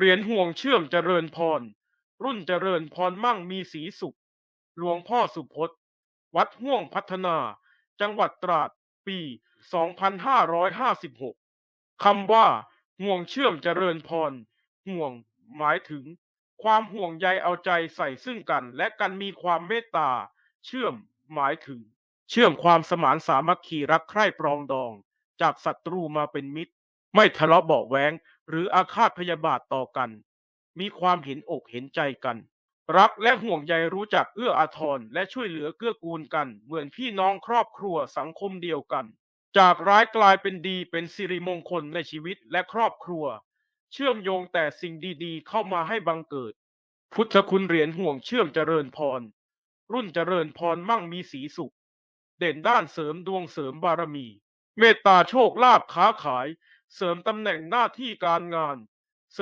เหรียญห่วงเชื่อมเจริญพร รุ่นเจริญพรมั่งมีสีสุข หลวงพ่อสุพจน์ วัดห่วงพัฒนา จังหวัดตราด ปี 2556 คำว่า ห่วงเชื่อมเจริญพร ห่วง หมายถึง ความห่วงใยเอาใจใส่ซึ่งกัน และกันมีความเมตตา เชื่อม หมายถึง เชื่อมความสมานสามัคคีรักใคร่ปรองดอง จากศัตรูมาเป็นมิตร ไม่ทะเลาะเบาะแว้ง หรืออาฆาตพยาบาทต่อกัน มีความเห็นอกเห็นใจกัน รักและห่วงใยรู้จักเอื้ออาทรและช่วยเหลือเกื้อกูลกัน เหมือนพี่น้องครอบครัวสังคมเดียวกัน จากร้ายกลายเป็นดีเป็นสิริมงคลในชีวิตและครอบครัว เชื่อมโยงแต่สิ่งดีๆ เข้ามาให้บังเกิด พุทธคุณเหรียญห่วงเชื่อมเจริญพร รุ่นเจริญพรมั่งมีสีสุข เด่นด้านเสริมดวงเสริมบารมี เมตตาโชคลาภค้าขาย เสริมตำแหน่งหน้าที่การงาน